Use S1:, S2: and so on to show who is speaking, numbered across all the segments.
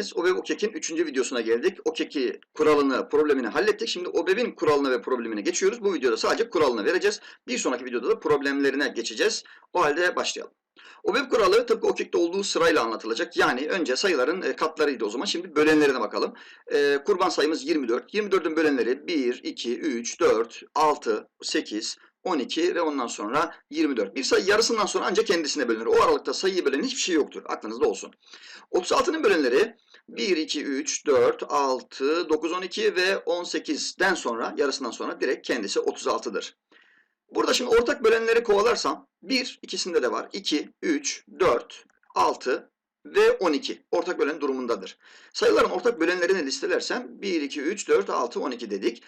S1: geldiniz. OBEB OKEK'in 3. videosuna geldik. OKEK'i kuralını, problemini hallettik. Şimdi OBEB'in kuralını ve problemine geçiyoruz. Bu videoda sadece kuralını vereceğiz. Bir sonraki videoda da problemlerine geçeceğiz. O halde başlayalım. OBEB kuralı tıpkı OKEK'te olduğu sırayla anlatılacak. Yani önce sayıların e, katlarıydı o zaman. Şimdi bölenlerine bakalım. E, kurban sayımız 24. 24'ün bölenleri 1, 2, 3, 4, 6, 8, 12 ve ondan sonra 24. Bir sayı yarısından sonra ancak kendisine bölünür. O aralıkta sayıyı bölen hiçbir şey yoktur. Aklınızda olsun. 36'nın bölenleri 1, 2, 3, 4, 6, 9, 12 ve 18'den sonra yarısından sonra direkt kendisi 36'dır. Burada şimdi ortak bölenleri kovalarsam 1 ikisinde de var. 2, 3, 4, 6 ve 12 ortak bölen durumundadır. Sayıların ortak bölenlerini listelersem 1, 2, 3, 4, 6, 12 dedik.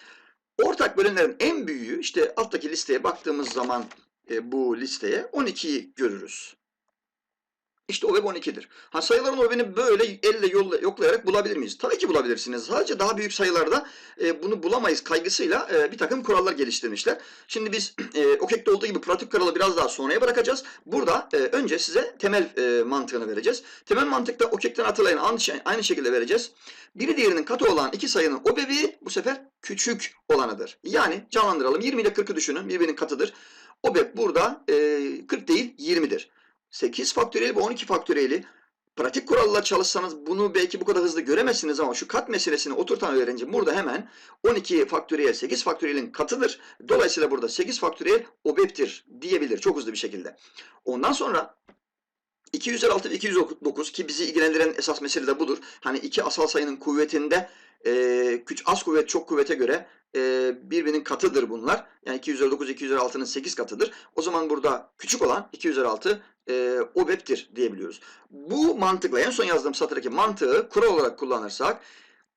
S1: Ortak bölenlerin en büyüğü işte alttaki listeye baktığımız zaman e, bu listeye 12'yi görürüz. İşte OVEB 12'dir. Ha sayıların OVEB'ini böyle elle yolla, yoklayarak bulabilir miyiz? Tabii ki bulabilirsiniz. Sadece daha büyük sayılarda e, bunu bulamayız kaygısıyla e, bir takım kurallar geliştirmişler. Şimdi biz e, OKEK'te olduğu gibi pratik kuralı biraz daha sonraya bırakacağız. Burada e, önce size temel e, mantığını vereceğiz. Temel mantıkta OKEK'ten hatırlayın aynı, şey- aynı şekilde vereceğiz. Biri diğerinin katı olan iki sayının OBEB'i bu sefer küçük olanıdır. Yani canlandıralım. 20 ile 40'ı düşünün. Birbirinin katıdır. OBEB burada e, 40 değil 20'dir. 8 faktöriyeli ve 12 faktöriyeli pratik kuralla çalışsanız bunu belki bu kadar hızlı göremezsiniz ama şu kat meselesini oturtan öğrenci burada hemen 12 faktöriyel 8 faktöriyelin katıdır. Dolayısıyla burada 8 faktöriyel OBEB'tir diyebilir çok hızlı bir şekilde. Ondan sonra 2 üzeri 6 ve 2 üzeri 9 ki bizi ilgilendiren esas mesele de budur. Hani iki asal sayının kuvvetinde e, küç az kuvvet çok kuvvete göre e, birbirinin katıdır bunlar. Yani 2 üzeri 9 2 üzeri 6'nın 8 katıdır. O zaman burada küçük olan 2 üzeri 6 e, OBEB'tir diyebiliyoruz. Bu mantıkla en son yazdığım satırdaki mantığı kural olarak kullanırsak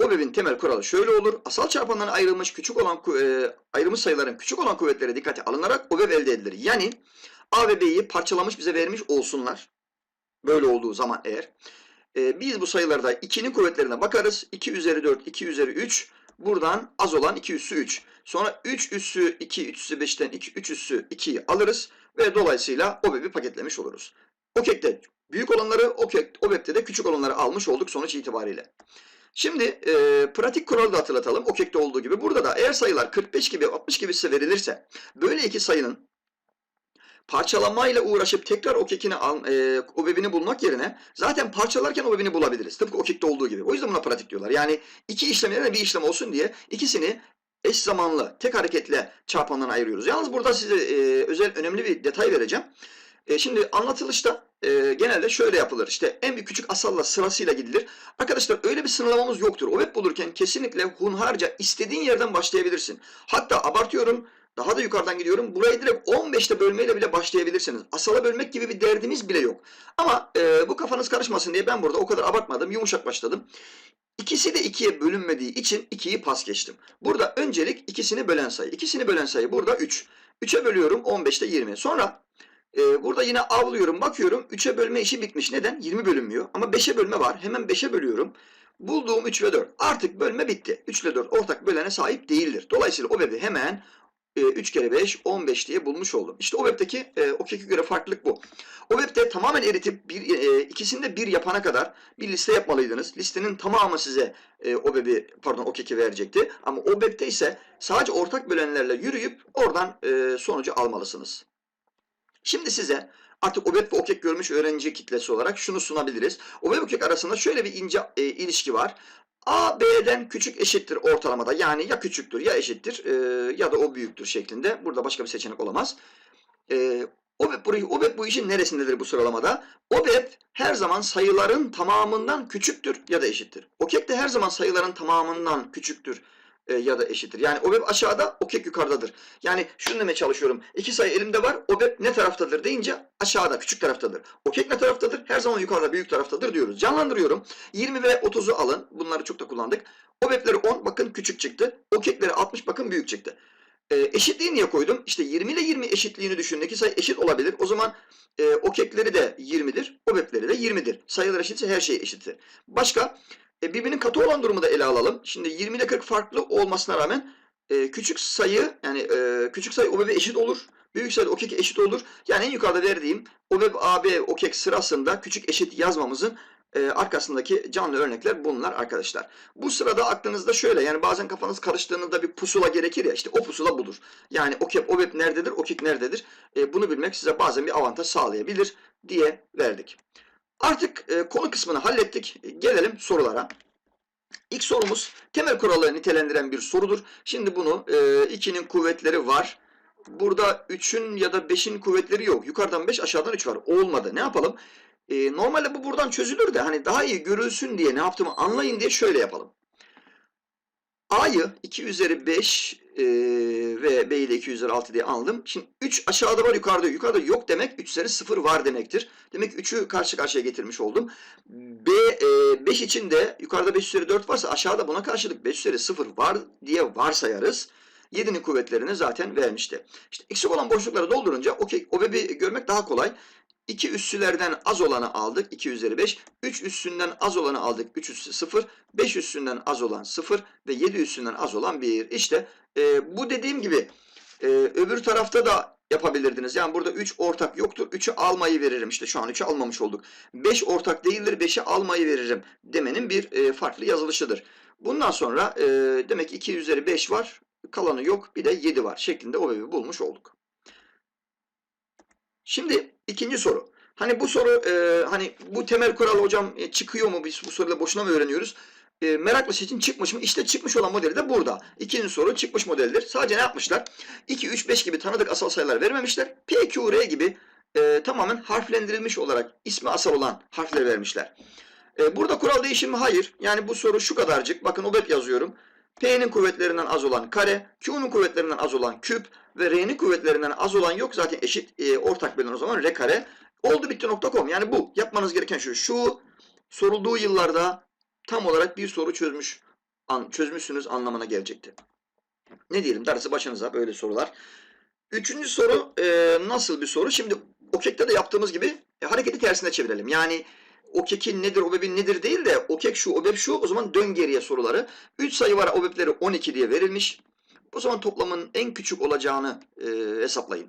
S1: OBEB'in temel kuralı şöyle olur. Asal çarpanlarına ayrılmış küçük olan e, ayrılmış sayıların küçük olan kuvvetlere dikkate alınarak OBEB elde edilir. Yani A ve B'yi parçalamış bize vermiş olsunlar. Böyle olduğu zaman eğer. E, biz bu sayılarda 2'nin kuvvetlerine bakarız. 2 üzeri 4, 2 üzeri 3. Buradan az olan 2 üssü 3. Sonra 3 üssü 2, 3 üssü 5'ten 2, 3 üssü 2'yi alırız. Ve dolayısıyla OBEB'i paketlemiş oluruz. OKEK'te büyük olanları, OBEB'te de küçük olanları almış olduk sonuç itibariyle. Şimdi e, pratik kuralı da hatırlatalım. OKEK'te olduğu gibi. Burada da eğer sayılar 45 gibi 60 gibi size verilirse böyle iki sayının parçalamayla uğraşıp tekrar OKEK'ini al, e, OBEB'ini bulmak yerine zaten parçalarken OBEB'ini bulabiliriz. Tıpkı OKEK'te olduğu gibi. O yüzden buna pratik diyorlar. Yani iki işlem yerine bir işlem olsun diye ikisini eş zamanlı tek hareketle çarpanlarına ayırıyoruz. Yalnız burada size e, özel önemli bir detay vereceğim. E, şimdi anlatılışta e, genelde şöyle yapılır. İşte en büyük küçük asalla sırasıyla gidilir. Arkadaşlar öyle bir sınırlamamız yoktur. OBEB bulurken kesinlikle hunharca istediğin yerden başlayabilirsin. Hatta abartıyorum daha da yukarıdan gidiyorum. Burayı direkt 15'te bölmeyle bile başlayabilirsiniz. Asala bölmek gibi bir derdimiz bile yok. Ama e, bu kafanız karışmasın diye ben burada o kadar abartmadım. Yumuşak başladım. İkisi de ikiye bölünmediği için ikiyi pas geçtim. Burada öncelik ikisini bölen sayı. İkisini bölen sayı burada 3. 3'e bölüyorum 15'te 20. Sonra e, burada yine avlıyorum bakıyorum 3'e bölme işi bitmiş. Neden? 20 bölünmüyor. Ama 5'e bölme var. Hemen 5'e bölüyorum. Bulduğum 3 ve 4. Artık bölme bitti. 3 ile 4 ortak bölene sahip değildir. Dolayısıyla o bebi hemen 3 kere 5 15 diye bulmuş oldum. İşte o web'deki e, o keke göre farklılık bu. O web'de tamamen eritip bir, e, ikisini de bir yapana kadar bir liste yapmalıydınız. Listenin tamamı size e, o bebi pardon o keki verecekti. Ama o web'de ise sadece ortak bölenlerle yürüyüp oradan e, sonucu almalısınız. Şimdi size artık OBEB ve OKEK görmüş öğrenci kitlesi olarak şunu sunabiliriz. OBEB ve OKEK arasında şöyle bir ince e, ilişki var. A B'den küçük eşittir ortalamada. Yani ya küçüktür ya eşittir e, ya da o büyüktür şeklinde. Burada başka bir seçenek olamaz. E, OBEB, burayı, OBEB bu işin neresindedir bu sıralamada? OBEB her zaman sayıların tamamından küçüktür ya da eşittir. OKEK de her zaman sayıların tamamından küçüktür e, ya da eşittir. Yani OBEB aşağıda, OKEK yukarıdadır. Yani şunu demeye çalışıyorum. İki sayı elimde var. OBEB ne taraftadır deyince aşağıda, küçük taraftadır. OKEK ne taraftadır? Her zaman yukarıda, büyük taraftadır diyoruz. Canlandırıyorum. 20 ve 30'u alın. Bunları çok da kullandık. OBEB'leri 10 bakın küçük çıktı. OKEK'leri 60 bakın büyük çıktı. E, eşitliği niye koydum? İşte 20 ile 20 eşitliğini düşünün. İki sayı eşit olabilir. O zaman e, OKEK'leri de 20'dir. OBEB'leri de 20'dir. Sayılar eşitse her şey eşittir. Başka? E, birbirinin katı olan durumu da ele alalım. Şimdi 20 ile 40 farklı olmasına rağmen e, küçük sayı yani e, küçük sayı OBEB'e eşit olur. Büyük sayı OKEK eşit olur. Yani en yukarıda verdiğim OBEB AB OKEK sırasında küçük eşit yazmamızın e, arkasındaki canlı örnekler bunlar arkadaşlar. Bu sırada aklınızda şöyle yani bazen kafanız karıştığında bir pusula gerekir ya işte o pusula budur. Yani OKEP, OBEP nerededir, OKİK nerededir e, bunu bilmek size bazen bir avantaj sağlayabilir diye verdik. Artık e, konu kısmını hallettik. Gelelim sorulara. İlk sorumuz temel kuralı nitelendiren bir sorudur. Şimdi bunu 2'nin kuvvetleri var. Burada 3'ün ya da 5'in kuvvetleri yok. Yukarıdan 5 aşağıdan 3 var. Olmadı. Ne yapalım? E, normalde bu buradan çözülür de hani daha iyi görülsün diye ne yaptığımı anlayın diye şöyle yapalım. A'yı 2 üzeri 5 e, ve B'yi de 2 üzeri 6 diye aldım. Şimdi 3 aşağıda var yukarıda. Yukarıda yok demek 3 üzeri 0 var demektir. Demek ki 3'ü karşı karşıya getirmiş oldum. B, e, 5 için de yukarıda 5 üzeri 4 varsa aşağıda buna karşılık 5 üzeri 0 var diye varsayarız. 7'nin kuvvetlerini zaten vermişti. İşte eksik olan boşlukları doldurunca okey, o bebi görmek daha kolay. 2 üssülerden az olanı aldık 2 üzeri 5. 3 üssünden az olanı aldık 3 üssü 0. 5 üssünden az olan 0 ve 7 üssünden az olan 1. İşte e, bu dediğim gibi e, öbür tarafta da yapabilirdiniz. Yani burada 3 ortak yoktur. 3'ü almayı veririm. İşte şu an 3'ü almamış olduk. 5 ortak değildir. 5'i almayı veririm demenin bir e, farklı yazılışıdır. Bundan sonra e, demek ki 2 üzeri 5 var. Kalanı yok. Bir de 7 var şeklinde o bebi bulmuş olduk. Şimdi ikinci soru. Hani bu soru e, hani bu temel kural hocam e, çıkıyor mu biz bu soruyla boşuna mı öğreniyoruz? E, meraklısı için çıkmış mı? İşte çıkmış olan modeli de burada. İkinci soru çıkmış modeldir. Sadece ne yapmışlar? 2, 3, 5 gibi tanıdık asal sayılar vermemişler. P, Q, R gibi e, tamamen harflendirilmiş olarak ismi asal olan harfleri vermişler. E, burada kural değişir mi? Hayır. Yani bu soru şu kadarcık. Bakın OBEP yazıyorum. P'nin kuvvetlerinden az olan kare, Q'nun kuvvetlerinden az olan küp ve R'nin kuvvetlerinden az olan yok zaten eşit e, ortak bölün o zaman R kare. Oldu bitti nokta.com yani bu yapmanız gereken şu. Şu sorulduğu yıllarda tam olarak bir soru çözmüş an, çözmüşsünüz anlamına gelecekti. Ne diyelim darısı başınıza böyle sorular. Üçüncü soru e, nasıl bir soru? Şimdi OKEK'te de yaptığımız gibi e, hareketi tersine çevirelim. Yani OKEK'in nedir, OBEB'in nedir değil de OKEK şu, OBEB şu o zaman dön geriye soruları. 3 sayı var OBEB'leri 12 diye verilmiş. O zaman toplamın en küçük olacağını e, hesaplayın.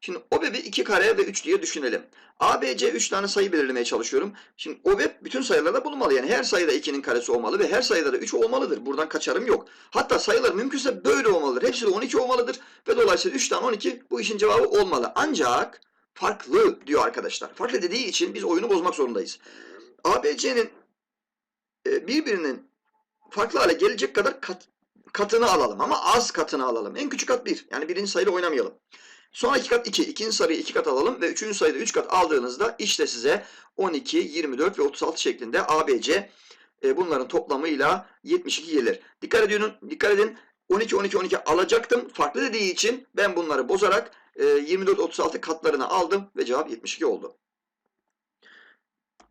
S1: Şimdi OBEB'i 2 kare ve 3 diye düşünelim. ABC 3 tane sayı belirlemeye çalışıyorum. Şimdi OBEB bütün sayılarda bulunmalı. Yani her sayıda 2'nin karesi olmalı ve her sayıda da 3 olmalıdır. Buradan kaçarım yok. Hatta sayılar mümkünse böyle olmalıdır. Hepsi de 12 olmalıdır. Ve dolayısıyla 3 tane 12 bu işin cevabı olmalı. Ancak farklı diyor arkadaşlar. Farklı dediği için biz oyunu bozmak zorundayız. ABC'nin e, birbirinin farklı hale gelecek kadar kat, katını alalım ama az katını alalım. En küçük kat 1. Yani birinci sayıyla oynamayalım. Sonraki kat 2. İkinci sayıyı 2 kat alalım ve üçüncü sayıda 3 kat aldığınızda işte size 12, 24 ve 36 şeklinde ABC e, bunların toplamıyla 72 gelir. Dikkat edin, dikkat edin. 12, 12, 12 alacaktım. Farklı dediği için ben bunları bozarak e, 24, 36 katlarını aldım ve cevap 72 oldu.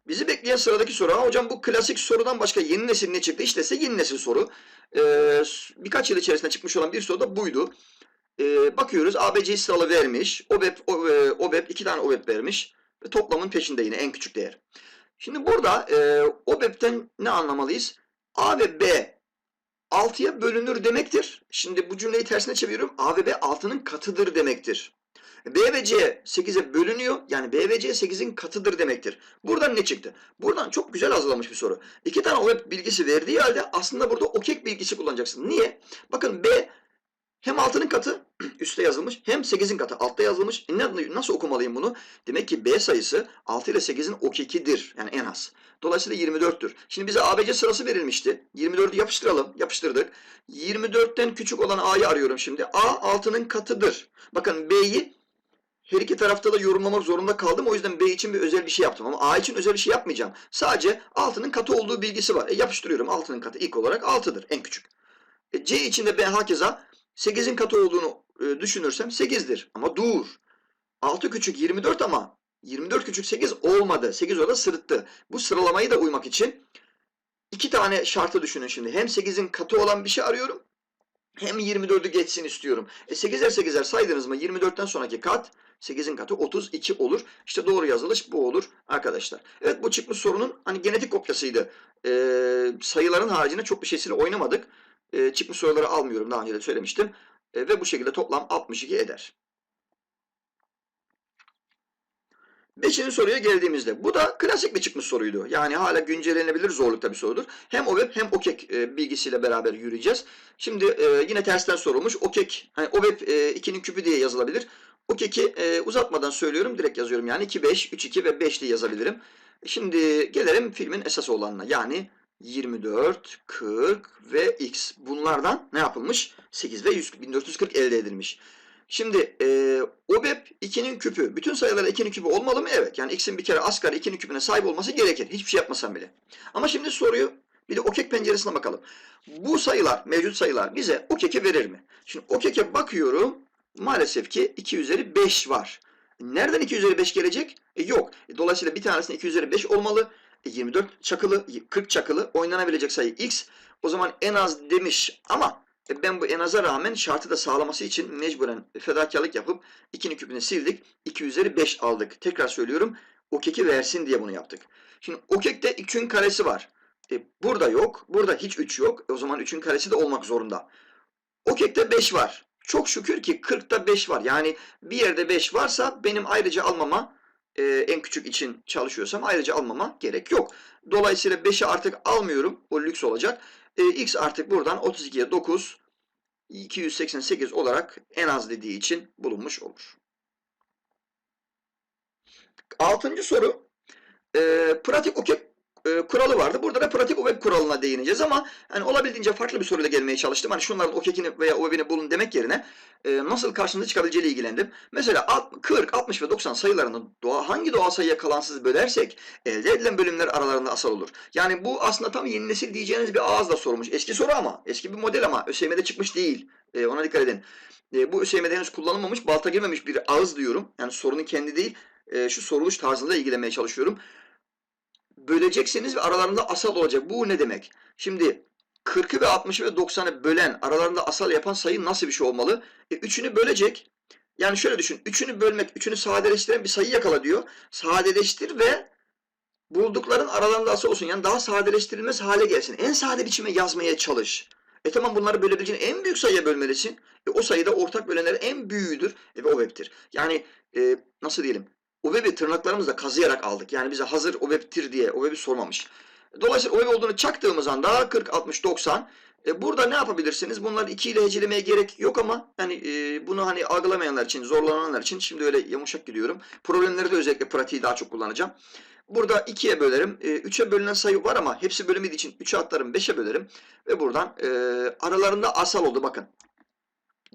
S1: Bizi bekleyen sıradaki soru. Ha, hocam bu klasik sorudan başka yeni nesil ne çıktı? İşte ise yeni nesil soru. Ee, birkaç yıl içerisinde çıkmış olan bir soru da buydu. Ee, bakıyoruz ABC sıralı vermiş. OBEP, OBEP iki tane OBEP vermiş. Ve toplamın peşinde yine en küçük değer. Şimdi burada e, OBEP'ten ne anlamalıyız? A ve B 6'ya bölünür demektir. Şimdi bu cümleyi tersine çeviriyorum. A ve B 6'nın katıdır demektir. B ve C 8'e bölünüyor. Yani B ve C 8'in katıdır demektir. Buradan ne çıktı? Buradan çok güzel hazırlanmış bir soru. İki tane OBEP bilgisi verdiği halde aslında burada OKEK bilgisi kullanacaksın. Niye? Bakın B hem 6'nın katı üstte yazılmış hem 8'in katı altta yazılmış. E nasıl okumalıyım bunu? Demek ki B sayısı 6 ile 8'in OKEK'idir. Yani en az. Dolayısıyla 24'tür. Şimdi bize ABC sırası verilmişti. 24'ü yapıştıralım. Yapıştırdık. 24'ten küçük olan A'yı arıyorum şimdi. A 6'nın katıdır. Bakın B'yi her iki tarafta da yorumlamak zorunda kaldım. O yüzden B için bir özel bir şey yaptım. Ama A için özel bir şey yapmayacağım. Sadece 6'nın katı olduğu bilgisi var. E yapıştırıyorum. 6'nın katı ilk olarak 6'dır. En küçük. E, C için de B hakeza 8'in katı olduğunu e, düşünürsem 8'dir. Ama dur. 6 küçük 24 ama 24 küçük 8 olmadı. 8 orada sırıttı. Bu sıralamayı da uymak için iki tane şartı düşünün şimdi. Hem 8'in katı olan bir şey arıyorum. Hem 24'ü geçsin istiyorum. E 8'er 8'er saydınız mı 24'ten sonraki kat 8'in katı 32 olur. İşte doğru yazılış bu olur arkadaşlar. Evet bu çıkmış sorunun hani genetik kopyasıydı. Ee, sayıların haricinde çok bir şeysiyle oynamadık. Ee, çıkmış soruları almıyorum daha önce de söylemiştim. Ee, ve bu şekilde toplam 62 eder. Beşinci soruya geldiğimizde bu da klasik bir çıkmış soruydu. Yani hala güncellenebilir zorlukta bir sorudur. Hem OVEP hem OKEK e, bilgisiyle beraber yürüyeceğiz. Şimdi e, yine tersten sorulmuş. OKEK, hani e, 2'nin küpü diye yazılabilir. OKEK'i e, uzatmadan söylüyorum. Direkt yazıyorum yani 2, 5, 3, 2 ve 5 diye yazabilirim. Şimdi gelelim filmin esas olanına. Yani 24, 40 ve x. Bunlardan ne yapılmış? 8 ve 100, 1440 elde edilmiş. Şimdi e, OBEP 2'nin küpü. Bütün sayılara 2'nin küpü olmalı mı? Evet. Yani x'in bir kere asgari 2'nin küpüne sahip olması gerekir. Hiçbir şey yapmasam bile. Ama şimdi soruyu bir de OKEK penceresine bakalım. Bu sayılar, mevcut sayılar bize OKEK'i verir mi? Şimdi OKEK'e bakıyorum. Maalesef ki 2 üzeri 5 var. Nereden 2 üzeri 5 gelecek? E, yok. E, dolayısıyla bir tanesinin 2 üzeri 5 olmalı. E, 24 çakılı, 40 çakılı oynanabilecek sayı x. O zaman en az demiş ama e, ben bu en aza rağmen şartı da sağlaması için mecburen fedakarlık yapıp 2'nin küpünü sildik. 2 üzeri 5 aldık. Tekrar söylüyorum. O keki versin diye bunu yaptık. Şimdi o kekte 3'ün karesi var. E, burada yok. Burada hiç 3 yok. E, o zaman 3'ün karesi de olmak zorunda. O kekte 5 var. Çok şükür ki 40'ta 5 var. Yani bir yerde 5 varsa benim ayrıca almama e, en küçük için çalışıyorsam ayrıca almama gerek yok. Dolayısıyla 5'i artık almıyorum. O lüks olacak. E, x artık buradan 32'ye 9 288 olarak en az dediği için bulunmuş olur. Altıncı soru. E, pratik okey e, kuralı vardı. Burada da pratik OVEB kuralına değineceğiz ama hani olabildiğince farklı bir soruyla gelmeye çalıştım. Hani şunların OKEK'ini veya OVEB'ini bulun demek yerine e, nasıl karşınıza çıkabileceğiyle ilgilendim. Mesela 40, 60 ve 90 sayılarını doğa, hangi doğal sayıya kalansız bölersek elde edilen bölümler aralarında asal olur. Yani bu aslında tam yeni nesil diyeceğiniz bir ağızla sorulmuş. Eski soru ama, eski bir model ama ÖSYM'de çıkmış değil. E, ona dikkat edin. E, bu ÖSYM'de henüz kullanılmamış, balta girmemiş bir ağız diyorum. Yani sorunun kendi değil, e, şu soruluş tarzında ilgilenmeye çalışıyorum böleceksiniz ve aralarında asal olacak. Bu ne demek? Şimdi 40'ı ve 60'ı ve 90'ı bölen, aralarında asal yapan sayı nasıl bir şey olmalı? E, üçünü bölecek. Yani şöyle düşün. Üçünü bölmek, üçünü sadeleştiren bir sayı yakala diyor. Sadeleştir ve buldukların aralarında asal olsun. Yani daha sadeleştirilmez hale gelsin. En sade biçime yazmaya çalış. E tamam bunları bölebileceğin en büyük sayıya bölmelisin. E, o sayıda ortak bölenlerin en büyüğüdür e, ve o web'tir. Yani e, nasıl diyelim? O web'i tırnaklarımızla kazıyarak aldık. Yani bize hazır o web'tir diye o web'i sormamış. Dolayısıyla o web olduğunu çaktığımız anda 40, 60, 90 e burada ne yapabilirsiniz? Bunları 2 ile hecelemeye gerek yok ama yani e, bunu hani algılamayanlar için, zorlananlar için şimdi öyle yumuşak gidiyorum. Problemleri de özellikle pratiği daha çok kullanacağım. Burada 2'ye bölerim. E, 3'e bölünen sayı var ama hepsi bölümü için 3'e atlarım 5'e bölerim. Ve buradan e, aralarında asal oldu bakın.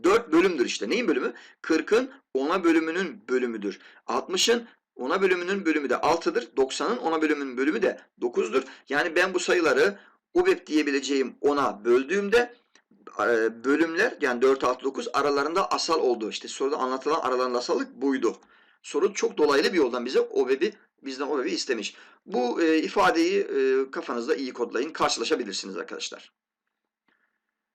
S1: 4 bölümdür işte. Neyin bölümü? 40'ın 10'a bölümünün bölümüdür. 60'ın 10'a bölümünün bölümü de 6'dır. 90'ın 10'a bölümünün bölümü de 9'dur. Yani ben bu sayıları UBEP diyebileceğim 10'a böldüğümde e, bölümler yani 4, 6, 9 aralarında asal oldu. İşte soruda anlatılan aralarında asallık buydu. Soru çok dolaylı bir yoldan bize OBEP'i bizden OBEP'i istemiş. Bu e, ifadeyi e, kafanızda iyi kodlayın. Karşılaşabilirsiniz arkadaşlar.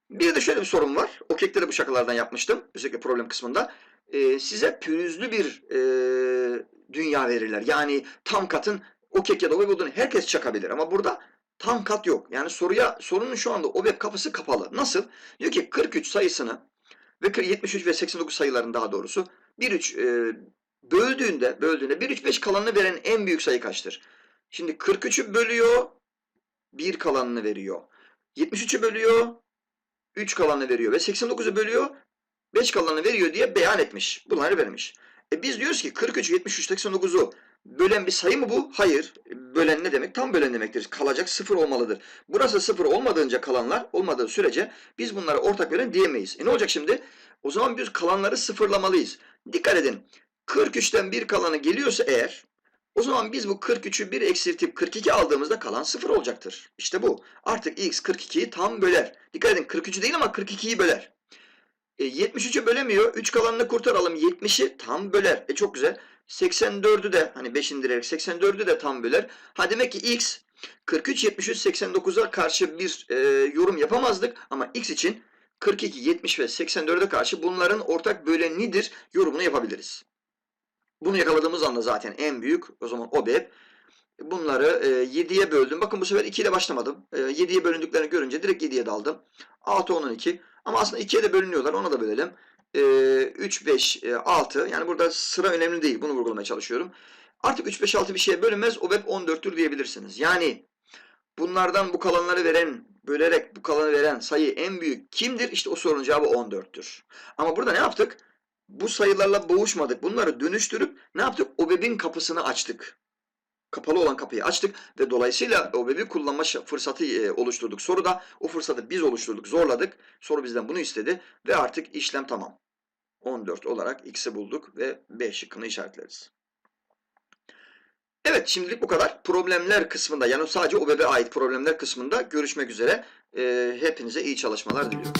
S1: Bir de şöyle bir sorun var. O kekte de bu şakalardan yapmıştım. Özellikle problem kısmında. Ee, size pürüzlü bir e, dünya verirler. Yani tam katın o kek ya da web olduğunu herkes çakabilir. Ama burada tam kat yok. Yani soruya sorunun şu anda o web kapısı kapalı. Nasıl? Diyor ki 43 sayısını ve 73 ve 89 sayıların daha doğrusu 1-3 e, böldüğünde böldüğünde 1-3-5 kalanını veren en büyük sayı kaçtır? Şimdi 43'ü bölüyor 1 kalanını veriyor. 73'ü bölüyor 3 kalanını veriyor ve 89'u bölüyor 5 kalanını veriyor diye beyan etmiş. Bunları vermiş. E biz diyoruz ki 43, 73, 89'u bölen bir sayı mı bu? Hayır. Bölen ne demek? Tam bölen demektir. Kalacak sıfır olmalıdır. Burası sıfır olmadığınca kalanlar olmadığı sürece biz bunlara ortak veren diyemeyiz. E ne olacak şimdi? O zaman biz kalanları sıfırlamalıyız. Dikkat edin. 43'ten bir kalanı geliyorsa eğer o zaman biz bu 43'ü 1 eksiltip 42 aldığımızda kalan 0 olacaktır. İşte bu. Artık x 42'yi tam böler. Dikkat edin 43'ü değil ama 42'yi böler. E, 73'ü bölemiyor. 3 kalanını kurtaralım. 70'i tam böler. E çok güzel. 84'ü de hani 5 indirerek 84'ü de tam böler. Ha demek ki x 43, 73, 89'a karşı bir e, yorum yapamazdık. Ama x için 42, 70 ve 84'e karşı bunların ortak bölenidir yorumunu yapabiliriz. Bunu yakaladığımız anda zaten en büyük o zaman OBEP. Bunları e, 7'ye böldüm. Bakın bu sefer 2 ile başlamadım. E, 7'ye bölündüklerini görünce direkt 7'ye daldım. 6, 10, 12. Ama aslında 2'ye de bölünüyorlar. Ona da bölelim. E, 3, 5, e, 6. Yani burada sıra önemli değil. Bunu vurgulamaya çalışıyorum. Artık 3, 5, 6 bir şeye bölünmez. OBEP 14'tür diyebilirsiniz. Yani bunlardan bu kalanları veren, bölerek bu kalanı veren sayı en büyük kimdir? İşte o sorunun cevabı 14'tür. Ama burada ne yaptık? Bu sayılarla boğuşmadık. Bunları dönüştürüp ne yaptık? OBEP'in kapısını açtık. Kapalı olan kapıyı açtık ve dolayısıyla OBEP'i kullanma fırsatı e, oluşturduk. Soruda o fırsatı biz oluşturduk, zorladık. Soru bizden bunu istedi ve artık işlem tamam. 14 olarak x'i bulduk ve B şıkkını işaretleriz. Evet şimdilik bu kadar. Problemler kısmında yani sadece OBEP'e ait problemler kısmında görüşmek üzere. Ee, hepinize iyi çalışmalar diliyorum.